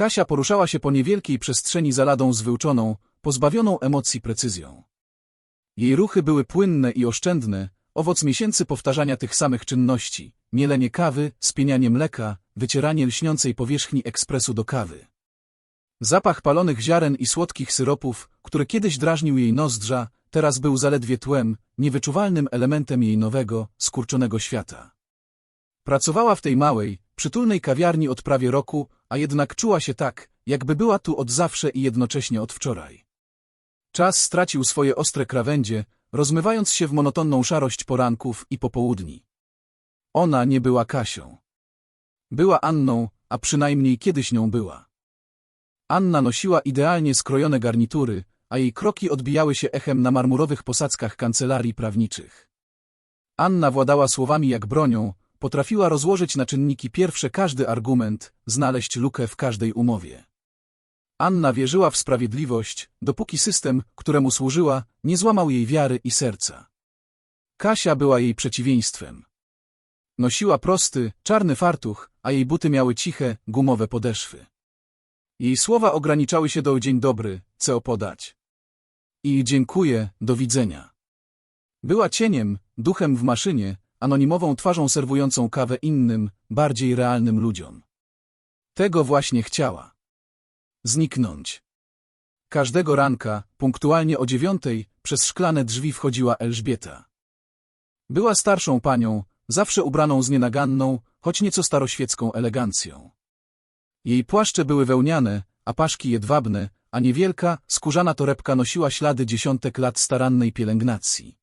Kasia poruszała się po niewielkiej przestrzeni za ladą zwyłczoną, pozbawioną emocji precyzją. Jej ruchy były płynne i oszczędne, owoc miesięcy powtarzania tych samych czynności, mielenie kawy, spienianie mleka, wycieranie lśniącej powierzchni ekspresu do kawy. Zapach palonych ziaren i słodkich syropów, który kiedyś drażnił jej nozdrza, teraz był zaledwie tłem, niewyczuwalnym elementem jej nowego, skurczonego świata. Pracowała w tej małej, przytulnej kawiarni od prawie roku, a jednak czuła się tak, jakby była tu od zawsze i jednocześnie od wczoraj. Czas stracił swoje ostre krawędzie, rozmywając się w monotonną szarość poranków i popołudni. Ona nie była Kasią. Była Anną, a przynajmniej kiedyś nią była. Anna nosiła idealnie skrojone garnitury, a jej kroki odbijały się echem na marmurowych posadzkach kancelarii prawniczych. Anna władała słowami jak bronią, potrafiła rozłożyć na czynniki pierwsze każdy argument, znaleźć lukę w każdej umowie. Anna wierzyła w sprawiedliwość, dopóki system, któremu służyła, nie złamał jej wiary i serca. Kasia była jej przeciwieństwem. Nosiła prosty, czarny fartuch, a jej buty miały ciche, gumowe podeszwy. Jej słowa ograniczały się do dzień dobry, co podać. I dziękuję, do widzenia. Była cieniem, duchem w maszynie, anonimową twarzą serwującą kawę innym, bardziej realnym ludziom. Tego właśnie chciała. Zniknąć. Każdego ranka, punktualnie o dziewiątej, przez szklane drzwi wchodziła Elżbieta. Była starszą panią, zawsze ubraną z nienaganną, choć nieco staroświecką elegancją. Jej płaszcze były wełniane, a paszki jedwabne, a niewielka, skórzana torebka nosiła ślady dziesiątek lat starannej pielęgnacji.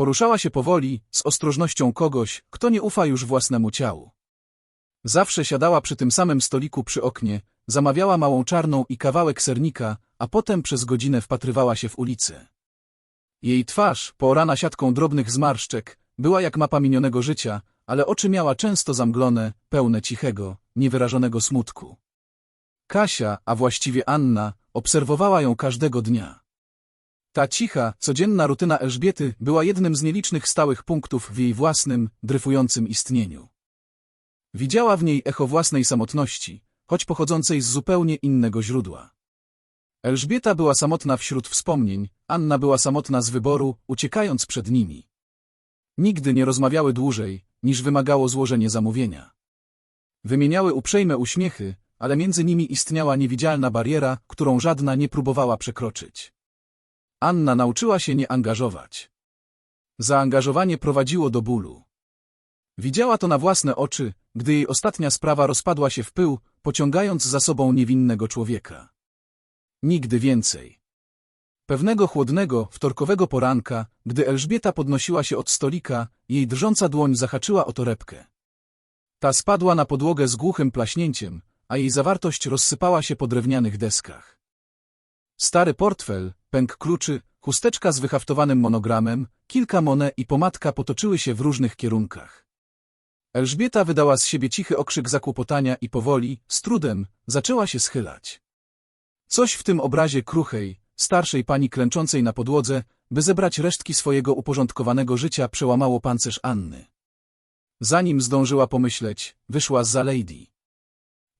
Poruszała się powoli, z ostrożnością kogoś, kto nie ufa już własnemu ciału. Zawsze siadała przy tym samym stoliku przy oknie, zamawiała małą czarną i kawałek sernika, a potem przez godzinę wpatrywała się w ulicę. Jej twarz, poorana siatką drobnych zmarszczek, była jak mapa minionego życia, ale oczy miała często zamglone, pełne cichego, niewyrażonego smutku. Kasia, a właściwie Anna, obserwowała ją każdego dnia. Ta cicha, codzienna rutyna Elżbiety była jednym z nielicznych stałych punktów w jej własnym, dryfującym istnieniu. Widziała w niej echo własnej samotności, choć pochodzącej z zupełnie innego źródła. Elżbieta była samotna wśród wspomnień, Anna była samotna z wyboru, uciekając przed nimi. Nigdy nie rozmawiały dłużej, niż wymagało złożenie zamówienia. Wymieniały uprzejme uśmiechy, ale między nimi istniała niewidzialna bariera, którą żadna nie próbowała przekroczyć. Anna nauczyła się nie angażować. Zaangażowanie prowadziło do bólu. Widziała to na własne oczy, gdy jej ostatnia sprawa rozpadła się w pył, pociągając za sobą niewinnego człowieka. Nigdy więcej. Pewnego chłodnego, wtorkowego poranka, gdy Elżbieta podnosiła się od stolika, jej drżąca dłoń zahaczyła o torebkę. Ta spadła na podłogę z głuchym plaśnięciem, a jej zawartość rozsypała się po drewnianych deskach. Stary portfel, pęk kluczy, chusteczka z wyhaftowanym monogramem, kilka monet i pomadka potoczyły się w różnych kierunkach. Elżbieta wydała z siebie cichy okrzyk zakłopotania i powoli, z trudem, zaczęła się schylać. Coś w tym obrazie kruchej, starszej pani klęczącej na podłodze, by zebrać resztki swojego uporządkowanego życia przełamało pancerz Anny. Zanim zdążyła pomyśleć, wyszła za lady.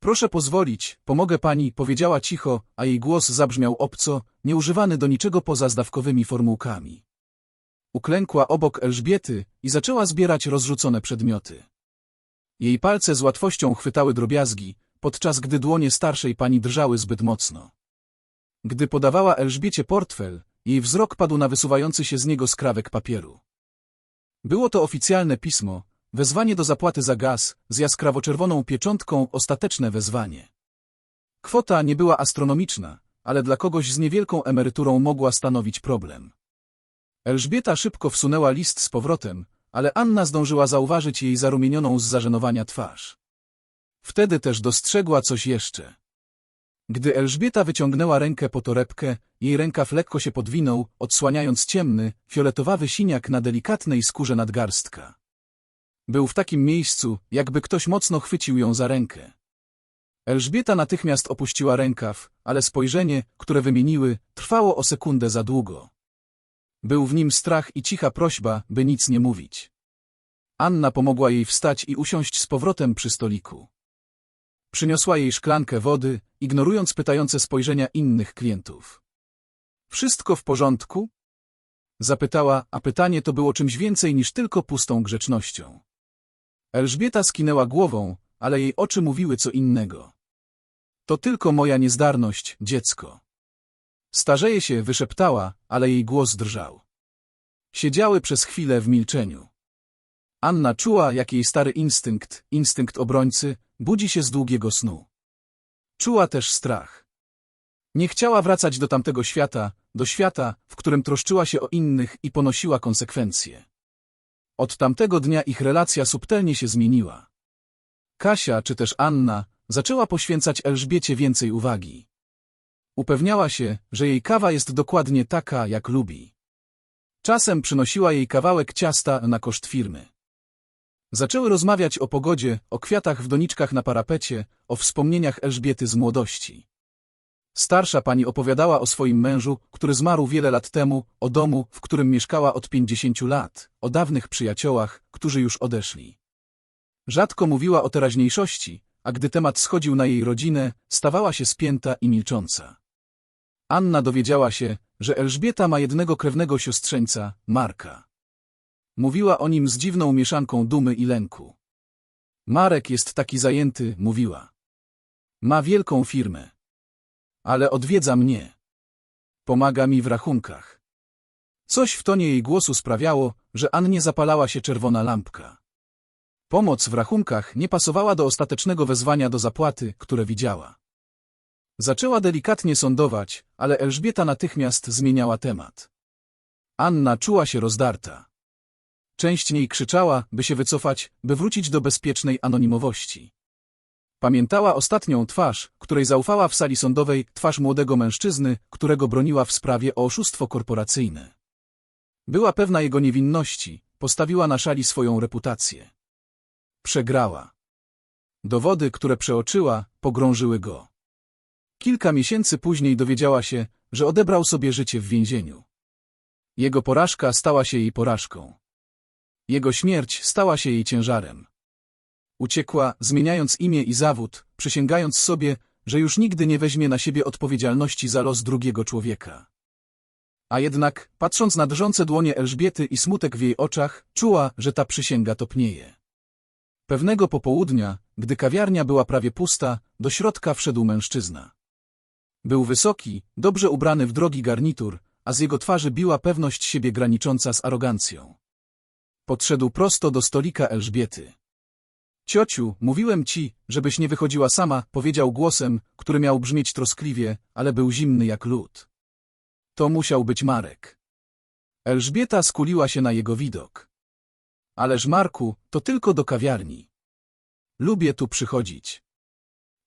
Proszę pozwolić, pomogę pani, powiedziała cicho, a jej głos zabrzmiał obco, nieużywany do niczego poza zdawkowymi formułkami. Uklękła obok Elżbiety i zaczęła zbierać rozrzucone przedmioty. Jej palce z łatwością chwytały drobiazgi, podczas gdy dłonie starszej pani drżały zbyt mocno. Gdy podawała Elżbiecie portfel, jej wzrok padł na wysuwający się z niego skrawek papieru. Było to oficjalne pismo, wezwanie do zapłaty za gaz, z jaskrawo-czerwoną pieczątką ostateczne wezwanie. Kwota nie była astronomiczna, ale dla kogoś z niewielką emeryturą mogła stanowić problem. Elżbieta szybko wsunęła list z powrotem, ale Anna zdążyła zauważyć jej zarumienioną z zażenowania twarz. Wtedy też dostrzegła coś jeszcze. Gdy Elżbieta wyciągnęła rękę po torebkę, jej rękaw lekko się podwinął, odsłaniając ciemny, fioletowawy siniak na delikatnej skórze nadgarstka. Był w takim miejscu, jakby ktoś mocno chwycił ją za rękę. Elżbieta natychmiast opuściła rękaw, ale spojrzenie, które wymieniły, trwało o sekundę za długo. Był w nim strach i cicha prośba, by nic nie mówić. Anna pomogła jej wstać i usiąść z powrotem przy stoliku. Przyniosła jej szklankę wody, ignorując pytające spojrzenia innych klientów. Wszystko w porządku? Zapytała, a pytanie to było czymś więcej niż tylko pustą grzecznością. Elżbieta skinęła głową, ale jej oczy mówiły co innego. To tylko moja niezdarność, dziecko. Starzeje się, wyszeptała, ale jej głos drżał. Siedziały przez chwilę w milczeniu. Anna czuła, jak jej stary instynkt, instynkt obrońcy, budzi się z długiego snu. Czuła też strach. Nie chciała wracać do tamtego świata, do świata, w którym troszczyła się o innych i ponosiła konsekwencje. Od tamtego dnia ich relacja subtelnie się zmieniła. Kasia, czy też Anna, zaczęła poświęcać Elżbiecie więcej uwagi. Upewniała się, że jej kawa jest dokładnie taka, jak lubi. Czasem przynosiła jej kawałek ciasta na koszt firmy. Zaczęły rozmawiać o pogodzie, o kwiatach w doniczkach na parapecie, o wspomnieniach Elżbiety z młodości. Starsza pani opowiadała o swoim mężu, który zmarł wiele lat temu, o domu, w którym mieszkała od pięćdziesięciu lat, o dawnych przyjaciołach, którzy już odeszli. Rzadko mówiła o teraźniejszości, a gdy temat schodził na jej rodzinę, stawała się spięta i milcząca. Anna dowiedziała się, że Elżbieta ma jednego krewnego siostrzeńca, Marka. Mówiła o nim z dziwną mieszanką dumy i lęku. Marek jest taki zajęty, mówiła. Ma wielką firmę. Ale odwiedza mnie. Pomaga mi w rachunkach. Coś w tonie jej głosu sprawiało, że Annie zapalała się czerwona lampka. Pomoc w rachunkach nie pasowała do ostatecznego wezwania do zapłaty, które widziała. Zaczęła delikatnie sądować, ale Elżbieta natychmiast zmieniała temat. Anna czuła się rozdarta. Część niej krzyczała, by się wycofać, by wrócić do bezpiecznej anonimowości. Pamiętała ostatnią twarz, której zaufała w sali sądowej, twarz młodego mężczyzny, którego broniła w sprawie o oszustwo korporacyjne. Była pewna jego niewinności, postawiła na szali swoją reputację. Przegrała. Dowody, które przeoczyła, pogrążyły go. Kilka miesięcy później dowiedziała się, że odebrał sobie życie w więzieniu. Jego porażka stała się jej porażką. Jego śmierć stała się jej ciężarem. Uciekła, zmieniając imię i zawód, przysięgając sobie, że już nigdy nie weźmie na siebie odpowiedzialności za los drugiego człowieka. A jednak, patrząc na drżące dłonie Elżbiety i smutek w jej oczach, czuła, że ta przysięga topnieje. Pewnego popołudnia, gdy kawiarnia była prawie pusta, do środka wszedł mężczyzna. Był wysoki, dobrze ubrany w drogi garnitur, a z jego twarzy biła pewność siebie granicząca z arogancją. Podszedł prosto do stolika Elżbiety. Ciociu, mówiłem ci, żebyś nie wychodziła sama, powiedział głosem, który miał brzmieć troskliwie, ale był zimny jak lód. To musiał być Marek. Elżbieta skuliła się na jego widok. Ależ Marku, to tylko do kawiarni. Lubię tu przychodzić.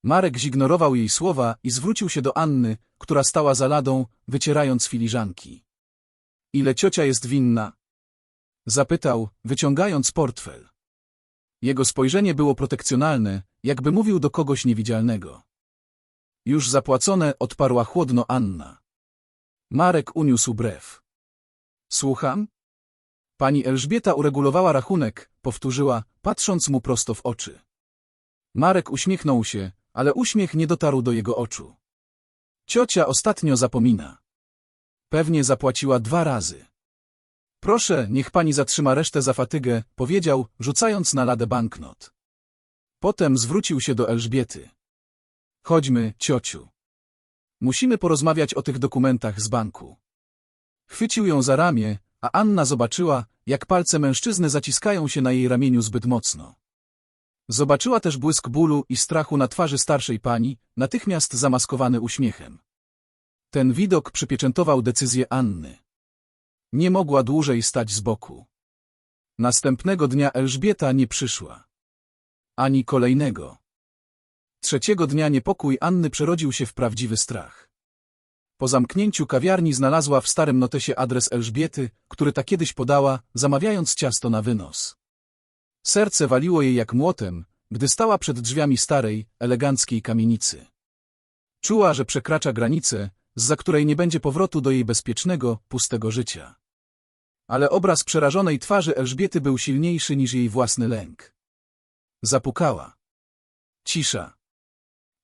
Marek zignorował jej słowa i zwrócił się do Anny, która stała za ladą, wycierając filiżanki. Ile ciocia jest winna? Zapytał, wyciągając portfel. Jego spojrzenie było protekcjonalne, jakby mówił do kogoś niewidzialnego. Już zapłacone, odparła chłodno Anna. Marek uniósł brew. Słucham? Pani Elżbieta uregulowała rachunek, powtórzyła, patrząc mu prosto w oczy. Marek uśmiechnął się, ale uśmiech nie dotarł do jego oczu. Ciocia ostatnio zapomina. Pewnie zapłaciła dwa razy. Proszę, niech pani zatrzyma resztę za fatygę, powiedział, rzucając na ladę banknot. Potem zwrócił się do Elżbiety. Chodźmy, ciociu. Musimy porozmawiać o tych dokumentach z banku. Chwycił ją za ramię, a Anna zobaczyła, jak palce mężczyzny zaciskają się na jej ramieniu zbyt mocno. Zobaczyła też błysk bólu i strachu na twarzy starszej pani, natychmiast zamaskowany uśmiechem. Ten widok przypieczętował decyzję Anny. Nie mogła dłużej stać z boku. Następnego dnia Elżbieta nie przyszła. Ani kolejnego. Trzeciego dnia niepokój Anny przerodził się w prawdziwy strach. Po zamknięciu kawiarni znalazła w starym notesie adres Elżbiety, który ta kiedyś podała, zamawiając ciasto na wynos. Serce waliło jej jak młotem, gdy stała przed drzwiami starej, eleganckiej kamienicy. Czuła, że przekracza granicę, za której nie będzie powrotu do jej bezpiecznego, pustego życia. Ale obraz przerażonej twarzy Elżbiety był silniejszy niż jej własny lęk. Zapukała. Cisza.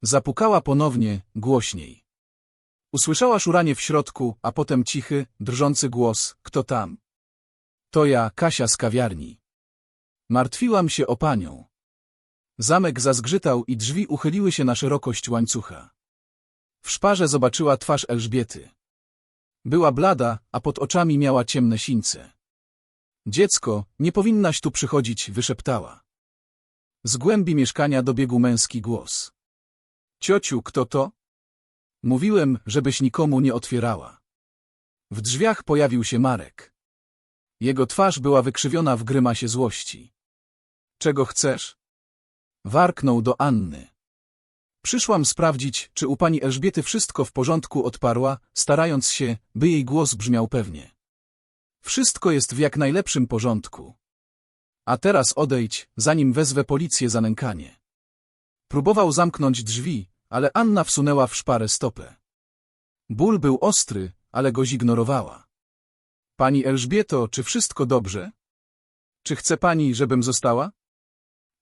Zapukała ponownie, głośniej. Usłyszała szuranie w środku, a potem cichy, drżący głos, kto tam? To ja, Kasia z kawiarni. Martwiłam się o panią. Zamek zazgrzytał i drzwi uchyliły się na szerokość łańcucha. W szparze zobaczyła twarz Elżbiety. Była blada, a pod oczami miała ciemne sińce. Dziecko, nie powinnaś tu przychodzić, wyszeptała. Z głębi mieszkania dobiegł męski głos. Ciociu, kto to? Mówiłem, żebyś nikomu nie otwierała. W drzwiach pojawił się Marek. Jego twarz była wykrzywiona w grymasie złości. Czego chcesz? Warknął do Anny. Przyszłam sprawdzić, czy u pani Elżbiety wszystko w porządku odparła, starając się, by jej głos brzmiał pewnie. Wszystko jest w jak najlepszym porządku. A teraz odejdź, zanim wezwę policję za nękanie. Próbował zamknąć drzwi, ale Anna wsunęła w szparę stopę. Ból był ostry, ale go zignorowała. Pani Elżbieto, czy wszystko dobrze? Czy chce pani, żebym została?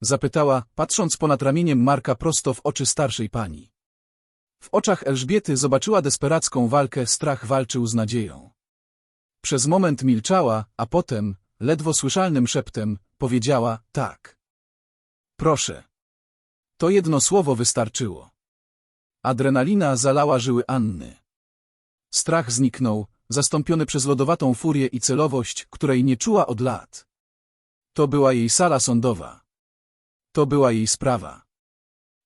Zapytała, patrząc ponad ramieniem Marka prosto w oczy starszej pani. W oczach Elżbiety zobaczyła desperacką walkę, strach walczył z nadzieją. Przez moment milczała, a potem, ledwo słyszalnym szeptem, powiedziała tak. Proszę. To jedno słowo wystarczyło. Adrenalina zalała żyły Anny. Strach zniknął, zastąpiony przez lodowatą furię i celowość, której nie czuła od lat. To była jej sala sądowa. To była jej sprawa.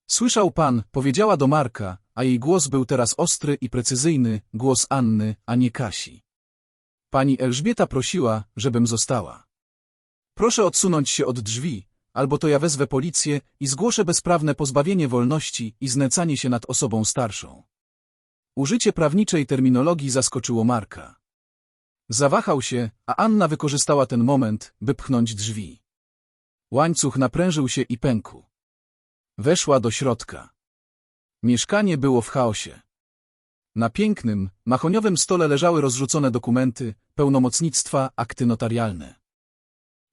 Słyszał pan, powiedziała do Marka, a jej głos był teraz ostry i precyzyjny, głos Anny, a nie Kasi. Pani Elżbieta prosiła, żebym została. Proszę odsunąć się od drzwi, albo to ja wezwę policję i zgłoszę bezprawne pozbawienie wolności i znęcanie się nad osobą starszą. Użycie prawniczej terminologii zaskoczyło Marka. Zawahał się, a Anna wykorzystała ten moment, by pchnąć drzwi. Łańcuch naprężył się i pękł. Weszła do środka. Mieszkanie było w chaosie. Na pięknym, mahoniowym stole leżały rozrzucone dokumenty, pełnomocnictwa, akty notarialne.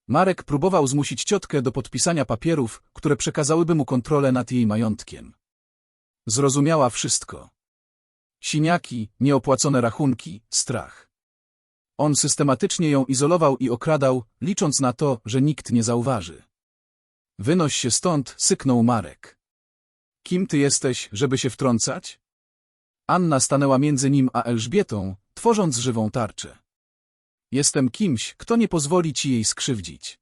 Marek próbował zmusić ciotkę do podpisania papierów, które przekazałyby mu kontrolę nad jej majątkiem. Zrozumiała wszystko. Siniaki, nieopłacone rachunki, strach. On systematycznie ją izolował i okradał, licząc na to, że nikt nie zauważy. Wynoś się stąd, syknął Marek. Kim ty jesteś, żeby się wtrącać? Anna stanęła między nim a Elżbietą, tworząc żywą tarczę. Jestem kimś, kto nie pozwoli ci jej skrzywdzić.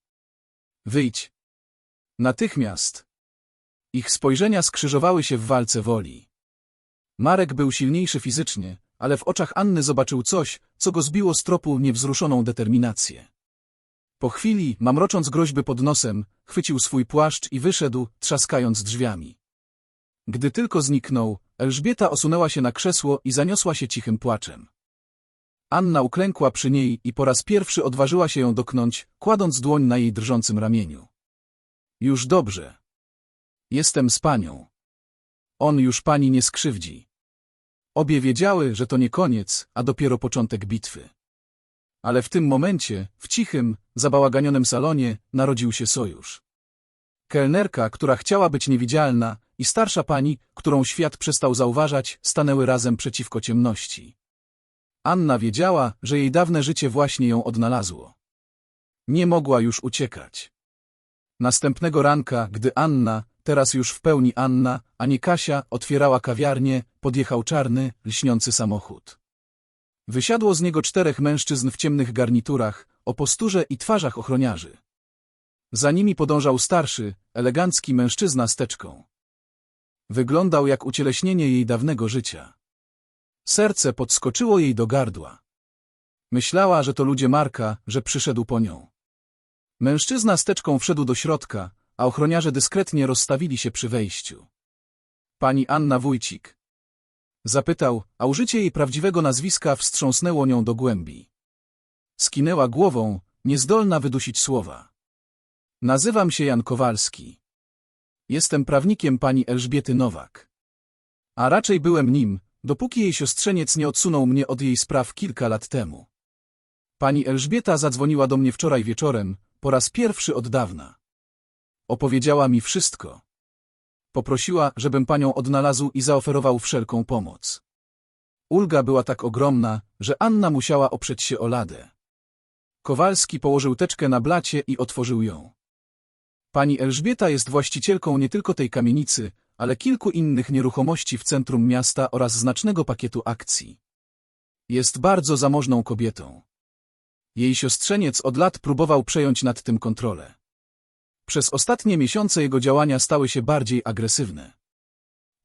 Wyjdź. Natychmiast. Ich spojrzenia skrzyżowały się w walce woli. Marek był silniejszy fizycznie, ale w oczach Anny zobaczył coś, co go zbiło z tropu niewzruszoną determinację. Po chwili, mamrocząc groźby pod nosem, chwycił swój płaszcz i wyszedł, trzaskając drzwiami. Gdy tylko zniknął, Elżbieta osunęła się na krzesło i zaniosła się cichym płaczem. Anna uklękła przy niej i po raz pierwszy odważyła się ją doknąć, kładąc dłoń na jej drżącym ramieniu. Już dobrze. Jestem z panią. On już pani nie skrzywdzi. Obie wiedziały, że to nie koniec, a dopiero początek bitwy. Ale w tym momencie, w cichym, zabałaganionym salonie, narodził się sojusz. Kelnerka, która chciała być niewidzialna, i starsza pani, którą świat przestał zauważać, stanęły razem przeciwko ciemności. Anna wiedziała, że jej dawne życie właśnie ją odnalazło. Nie mogła już uciekać. Następnego ranka, gdy Anna, teraz już w pełni Anna, a nie Kasia, otwierała kawiarnię, podjechał czarny, lśniący samochód. Wysiadło z niego czterech mężczyzn w ciemnych garniturach, o posturze i twarzach ochroniarzy. Za nimi podążał starszy, elegancki mężczyzna z teczką. Wyglądał jak ucieleśnienie jej dawnego życia. Serce podskoczyło jej do gardła. Myślała, że to ludzie Marka, że przyszedł po nią. Mężczyzna z teczką wszedł do środka, a ochroniarze dyskretnie rozstawili się przy wejściu. Pani Anna Wójcik. Zapytał, a użycie jej prawdziwego nazwiska wstrząsnęło nią do głębi. Skinęła głową, niezdolna wydusić słowa. Nazywam się Jan Kowalski. Jestem prawnikiem pani Elżbiety Nowak. A raczej byłem nim, dopóki jej siostrzeniec nie odsunął mnie od jej spraw kilka lat temu. Pani Elżbieta zadzwoniła do mnie wczoraj wieczorem, po raz pierwszy od dawna. Opowiedziała mi wszystko. Poprosiła, żebym panią odnalazł i zaoferował wszelką pomoc. Ulga była tak ogromna, że Anna musiała oprzeć się o ladę. Kowalski położył teczkę na blacie i otworzył ją. Pani Elżbieta jest właścicielką nie tylko tej kamienicy, ale kilku innych nieruchomości w centrum miasta oraz znacznego pakietu akcji. Jest bardzo zamożną kobietą. Jej siostrzeniec od lat próbował przejąć nad tym kontrolę. Przez ostatnie miesiące jego działania stały się bardziej agresywne.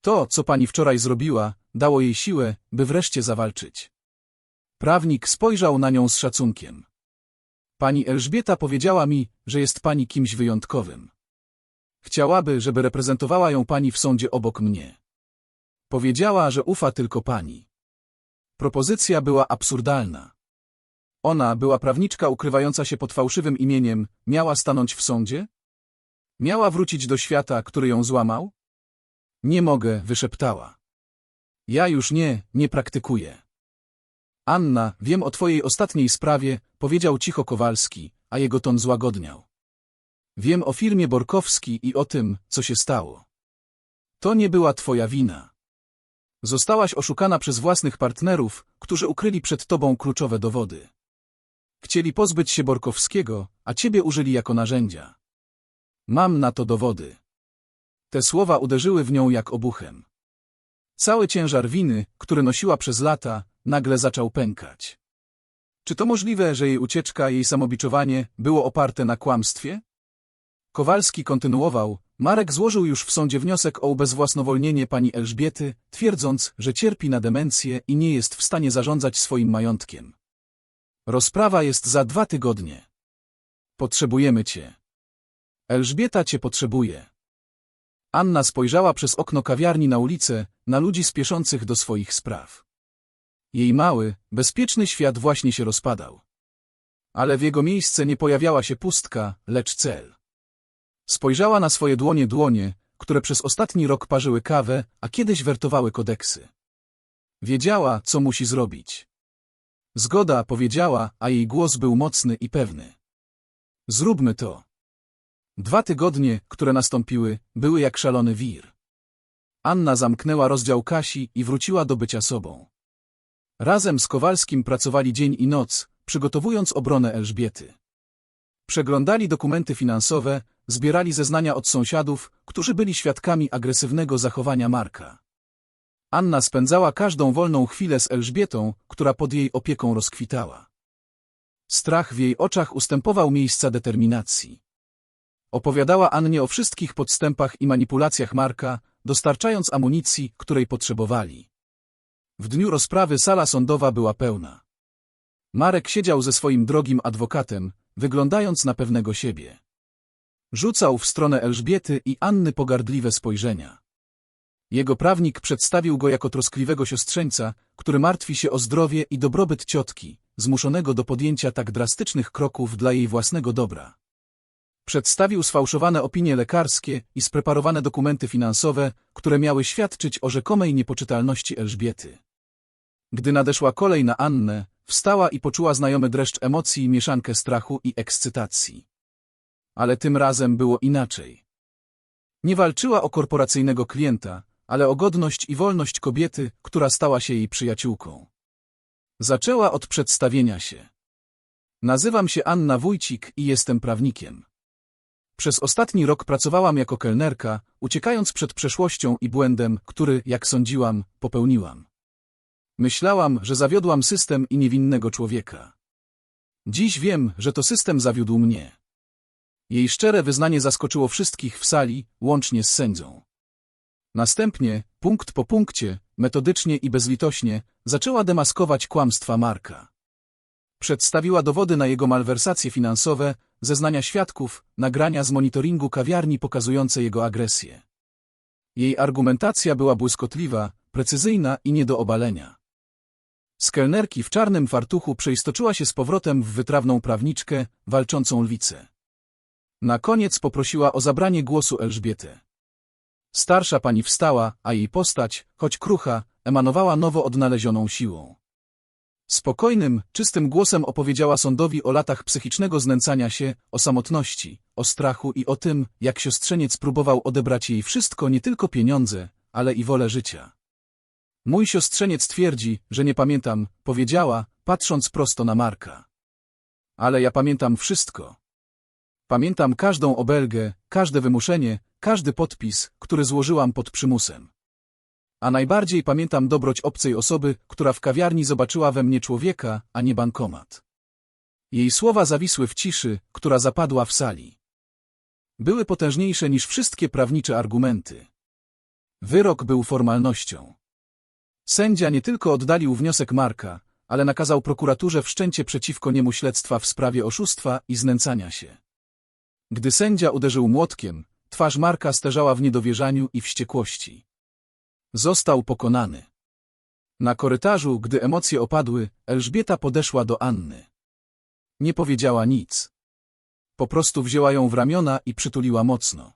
To, co pani wczoraj zrobiła, dało jej siłę, by wreszcie zawalczyć. Prawnik spojrzał na nią z szacunkiem. Pani Elżbieta powiedziała mi, że jest pani kimś wyjątkowym. Chciałaby, żeby reprezentowała ją pani w sądzie obok mnie. Powiedziała, że ufa tylko pani. Propozycja była absurdalna. Ona była prawniczka ukrywająca się pod fałszywym imieniem, miała stanąć w sądzie? Miała wrócić do świata, który ją złamał? Nie mogę, wyszeptała. Ja już nie, nie praktykuję. Anna, wiem o twojej ostatniej sprawie, powiedział cicho Kowalski, a jego ton złagodniał. Wiem o firmie Borkowski i o tym, co się stało. To nie była twoja wina. Zostałaś oszukana przez własnych partnerów, którzy ukryli przed tobą kluczowe dowody. Chcieli pozbyć się Borkowskiego, a ciebie użyli jako narzędzia. Mam na to dowody. Te słowa uderzyły w nią jak obuchem. Cały ciężar winy, który nosiła przez lata, nagle zaczął pękać. Czy to możliwe, że jej ucieczka, jej samobiczowanie było oparte na kłamstwie? Kowalski kontynuował, Marek złożył już w sądzie wniosek o ubezwłasnowolnienie pani Elżbiety, twierdząc, że cierpi na demencję i nie jest w stanie zarządzać swoim majątkiem. Rozprawa jest za dwa tygodnie. Potrzebujemy cię. Elżbieta cię potrzebuje. Anna spojrzała przez okno kawiarni na ulicę, na ludzi spieszących do swoich spraw. Jej mały, bezpieczny świat właśnie się rozpadał. Ale w jego miejsce nie pojawiała się pustka, lecz cel. Spojrzała na swoje dłonie dłonie, które przez ostatni rok parzyły kawę, a kiedyś wertowały kodeksy. Wiedziała, co musi zrobić. Zgoda powiedziała, a jej głos był mocny i pewny. Zróbmy to. Dwa tygodnie, które nastąpiły, były jak szalony wir. Anna zamknęła rozdział Kasi i wróciła do bycia sobą. Razem z Kowalskim pracowali dzień i noc, przygotowując obronę Elżbiety. Przeglądali dokumenty finansowe, zbierali zeznania od sąsiadów, którzy byli świadkami agresywnego zachowania Marka. Anna spędzała każdą wolną chwilę z Elżbietą, która pod jej opieką rozkwitała. Strach w jej oczach ustępował miejsca determinacji. Opowiadała Annie o wszystkich podstępach i manipulacjach Marka, dostarczając amunicji, której potrzebowali. W dniu rozprawy sala sądowa była pełna. Marek siedział ze swoim drogim adwokatem, wyglądając na pewnego siebie. Rzucał w stronę Elżbiety i Anny pogardliwe spojrzenia. Jego prawnik przedstawił go jako troskliwego siostrzeńca, który martwi się o zdrowie i dobrobyt ciotki, zmuszonego do podjęcia tak drastycznych kroków dla jej własnego dobra. Przedstawił sfałszowane opinie lekarskie i spreparowane dokumenty finansowe, które miały świadczyć o rzekomej niepoczytalności Elżbiety. Gdy nadeszła kolej na Annę, wstała i poczuła znajomy dreszcz emocji mieszankę strachu i ekscytacji. Ale tym razem było inaczej. Nie walczyła o korporacyjnego klienta, ale o godność i wolność kobiety, która stała się jej przyjaciółką. Zaczęła od przedstawienia się. Nazywam się Anna Wójcik i jestem prawnikiem. Przez ostatni rok pracowałam jako kelnerka, uciekając przed przeszłością i błędem, który, jak sądziłam, popełniłam. Myślałam, że zawiodłam system i niewinnego człowieka. Dziś wiem, że to system zawiódł mnie. Jej szczere wyznanie zaskoczyło wszystkich w sali, łącznie z sędzią. Następnie, punkt po punkcie, metodycznie i bezlitośnie, zaczęła demaskować kłamstwa Marka. Przedstawiła dowody na jego malwersacje finansowe, zeznania świadków, nagrania z monitoringu kawiarni pokazujące jego agresję. Jej argumentacja była błyskotliwa, precyzyjna i nie do obalenia. Z kelnerki w czarnym fartuchu przeistoczyła się z powrotem w wytrawną prawniczkę, walczącą lwicę. Na koniec poprosiła o zabranie głosu Elżbietę. Starsza pani wstała, a jej postać, choć krucha, emanowała nowo odnalezioną siłą. Spokojnym, czystym głosem opowiedziała sądowi o latach psychicznego znęcania się, o samotności, o strachu i o tym, jak siostrzeniec próbował odebrać jej wszystko, nie tylko pieniądze, ale i wolę życia. Mój siostrzeniec twierdzi, że nie pamiętam, powiedziała, patrząc prosto na Marka. Ale ja pamiętam wszystko. Pamiętam każdą obelgę, każde wymuszenie, każdy podpis, który złożyłam pod przymusem. A najbardziej pamiętam dobroć obcej osoby, która w kawiarni zobaczyła we mnie człowieka, a nie bankomat. Jej słowa zawisły w ciszy, która zapadła w sali. Były potężniejsze niż wszystkie prawnicze argumenty. Wyrok był formalnością. Sędzia nie tylko oddalił wniosek Marka, ale nakazał prokuraturze wszczęcie przeciwko niemu śledztwa w sprawie oszustwa i znęcania się. Gdy sędzia uderzył młotkiem, twarz Marka sterzała w niedowierzaniu i wściekłości. Został pokonany. Na korytarzu, gdy emocje opadły, Elżbieta podeszła do Anny. Nie powiedziała nic. Po prostu wzięła ją w ramiona i przytuliła mocno.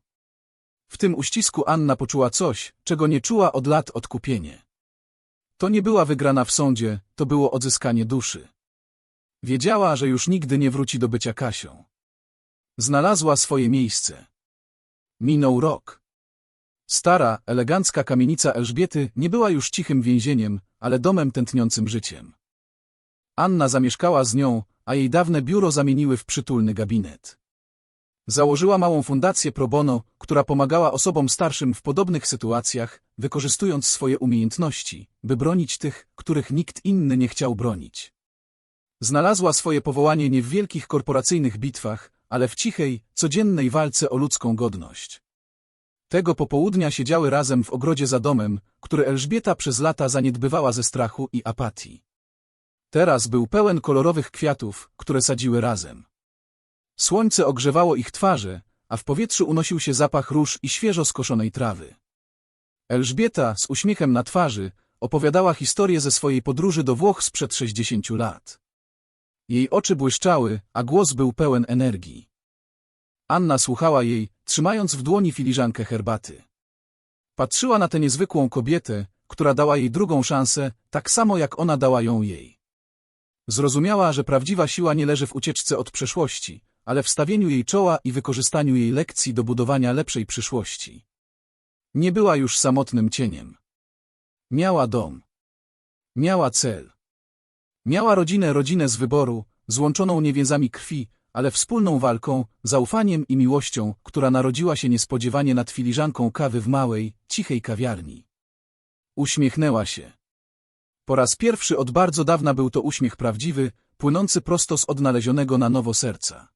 W tym uścisku Anna poczuła coś, czego nie czuła od lat odkupienie. To nie była wygrana w sądzie, to było odzyskanie duszy. Wiedziała, że już nigdy nie wróci do bycia Kasią. Znalazła swoje miejsce. Minął rok. Stara, elegancka kamienica Elżbiety nie była już cichym więzieniem, ale domem tętniącym życiem. Anna zamieszkała z nią, a jej dawne biuro zamieniły w przytulny gabinet. Założyła małą fundację pro bono, która pomagała osobom starszym w podobnych sytuacjach, wykorzystując swoje umiejętności, by bronić tych, których nikt inny nie chciał bronić. Znalazła swoje powołanie nie w wielkich korporacyjnych bitwach, ale w cichej, codziennej walce o ludzką godność. Tego popołudnia siedziały razem w ogrodzie za domem, który Elżbieta przez lata zaniedbywała ze strachu i apatii. Teraz był pełen kolorowych kwiatów, które sadziły razem. Słońce ogrzewało ich twarze, a w powietrzu unosił się zapach róż i świeżo skoszonej trawy. Elżbieta, z uśmiechem na twarzy, opowiadała historię ze swojej podróży do Włoch sprzed 60 lat. Jej oczy błyszczały, a głos był pełen energii. Anna słuchała jej, trzymając w dłoni filiżankę herbaty. Patrzyła na tę niezwykłą kobietę, która dała jej drugą szansę, tak samo jak ona dała ją jej. Zrozumiała, że prawdziwa siła nie leży w ucieczce od przeszłości, ale w stawieniu jej czoła i wykorzystaniu jej lekcji do budowania lepszej przyszłości. Nie była już samotnym cieniem. Miała dom. Miała cel. Miała rodzinę, rodzinę z wyboru, złączoną nie więzami krwi, ale wspólną walką, zaufaniem i miłością, która narodziła się niespodziewanie nad filiżanką kawy w małej, cichej kawiarni. Uśmiechnęła się. Po raz pierwszy od bardzo dawna był to uśmiech prawdziwy, płynący prosto z odnalezionego na nowo serca.